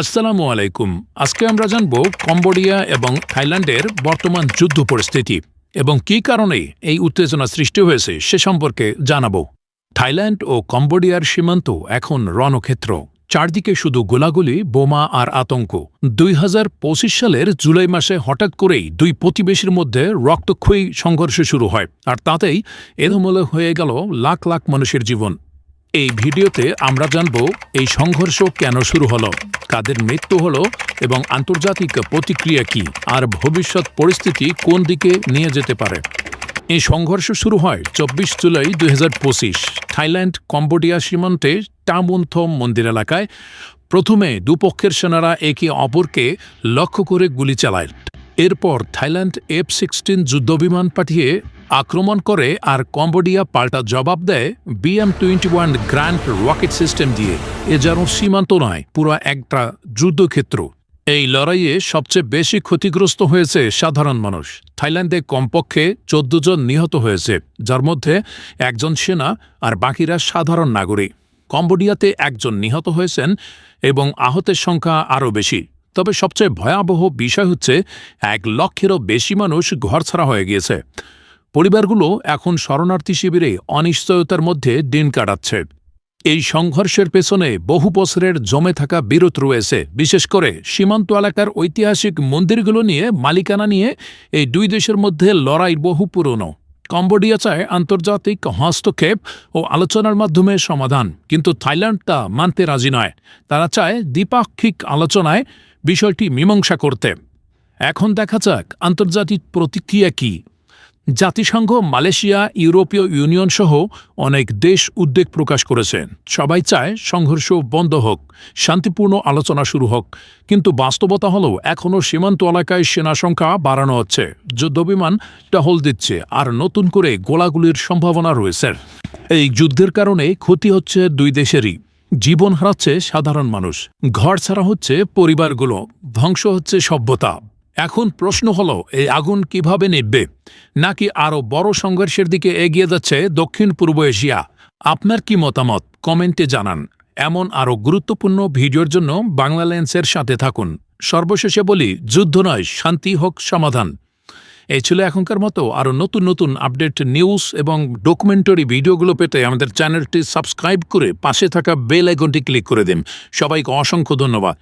আসসালামু আলাইকুম। আজকে আমরা জানব কম্বোডিয়া এবং থাইল্যান্ডের বর্তমান যুদ্ধ পরিস্থিতি এবং কী কারণে এই উত্তেজনা সৃষ্টি হয়েছে সে সম্পর্কে জানাব। থাইল্যান্ড ও কম্বোডিয়ার সীমান্ত এখন রণক্ষেত্র। চারদিকে শুধু গোলাগুলি, বোমা আর আতঙ্ক। দুই হাজার পঁচিশ সালের জুলাই মাসে হঠাৎ করেই দুই প্রতিবেশীর মধ্যে রক্তক্ষয়ী সংঘর্ষ শুরু হয়। আর তাতেই এলোমেলো হয়ে গেল লাখ লাখ মানুষের জীবন। এই ভিডিওতে আমরা জানব এই সংঘর্ষ কেন শুরু হলো, কাদের মৃত্যু হলো এবং আন্তর্জাতিক প্রতিক্রিয়া কি, আর ভবিষ্যৎ পরিস্থিতি কোন দিকে নিয়ে যেতে পারে। এই সংঘর্ষ শুরু হয় চব্বিশ জুলাই দু হাজার পঁচিশ থাইল্যান্ড, কম্বোডিয়া সীমান্তে টামুন্থম মন্দির এলাকায়। প্রথমে দুপক্ষের সেনারা একে অপরকে লক্ষ্য করে গুলি চালায়। এরপর থাইল্যান্ড এফ সিক্সটিন যুদ্ধবিমান পাঠিয়ে আক্রমণ করে আর কম্বোডিয়া পাল্টা জবাব দেয় BM twenty one grand rocket system দিয়ে। এ যেন সীমান্ত নয়, পুরো একটা যুদ্ধক্ষেত্র। এই লড়াইয়ে সবচেয়ে বেশি ক্ষতিগ্রস্ত হয়েছে সাধারণ মানুষ। থাইল্যান্ডে কমপক্ষে চোদ্দ জন নিহত হয়েছে, যার মধ্যে একজন সেনা আর বাকিরা সাধারণ নাগরিক। কম্বোডিয়াতে একজন নিহত হয়েছেন এবং আহতের সংখ্যা আরও বেশি। তবে সবচেয়ে ভয়াবহ বিষয় হচ্ছে এক লক্ষেরও বেশি মানুষ ঘরছাড়া হয়ে গিয়েছে। পরিবারগুলো এখন শরণার্থী শিবিরে অনিশ্চয়তার মধ্যে দিন কাটাচ্ছে। এই সংঘর্ষের পেছনে বহু বছরের জমে থাকা বিরোধ রয়েছে। বিশেষ করে সীমান্ত এলাকার ঐতিহাসিক মন্দিরগুলো নিয়ে, মালিকানা নিয়ে এই দুই দেশের মধ্যে লড়াই বহু পুরনো। কম্বোডিয়া চায় আন্তর্জাতিক হস্তক্ষেপ ও আলোচনার মাধ্যমে সমাধান। কিন্তু থাইল্যান্ড তা মানতে রাজি নয়। তারা চায় দ্বিপাক্ষিক আলোচনায় বিষয়টি মীমাংসা করতে। এখন দেখা যাক আন্তর্জাতিক প্রতিক্রিয়া কী। জাতিসংঘ, মালয়েশিয়া, ইউরোপীয় ইউনিয়ন সহ অনেক দেশ উদ্বেগ প্রকাশ করেছেন সবাই চায় সংঘর্ষ বন্ধ হোক, শান্তিপূর্ণ আলোচনা শুরু হোক। কিন্তু বাস্তবতা হল, এখনও সীমান্ত এলাকায় সেনা সংখ্যা বাড়ানো হচ্ছে। যুদ্ধবিমান টহল দিচ্ছে, আর নতুন করে গোলাগুলির সম্ভাবনা রয়েছে। এই যুদ্ধের কারণে ক্ষতি হচ্ছে দুই দেশেরই। জীবন হারাচ্ছে সাধারণ মানুষ। ঘর ছাড়া হচ্ছে পরিবারগুলো। ধ্বংস হচ্ছে সভ্যতা। এখন প্রশ্ন হলো, এই আগুন কীভাবে নিববে নাকি আরও বড় সংঘর্ষের দিকে এগিয়ে যাচ্ছে দক্ষিণ পূর্ব এশিয়া? আপনার কি মতামত? কমেন্টে জানান। এমন আরও গুরুত্বপূর্ণ ভিডিওর জন্য বাংলা লেন্সের সাথে থাকুন। সর্বশেষে বলি, যুদ্ধ নয়, শান্তি হোক সমাধান। এই ছিল এখনকার মতো আরও নতুন নতুন আপডেট নিউজ এবং ডকুমেন্টারি ভিডিওগুলো পেতে আমাদের চ্যানেলটি সাবস্ক্রাইব করে পাশে থাকা বেল আইকনটি ক্লিক করে দিন। সবাইকে অসংখ্য ধন্যবাদ।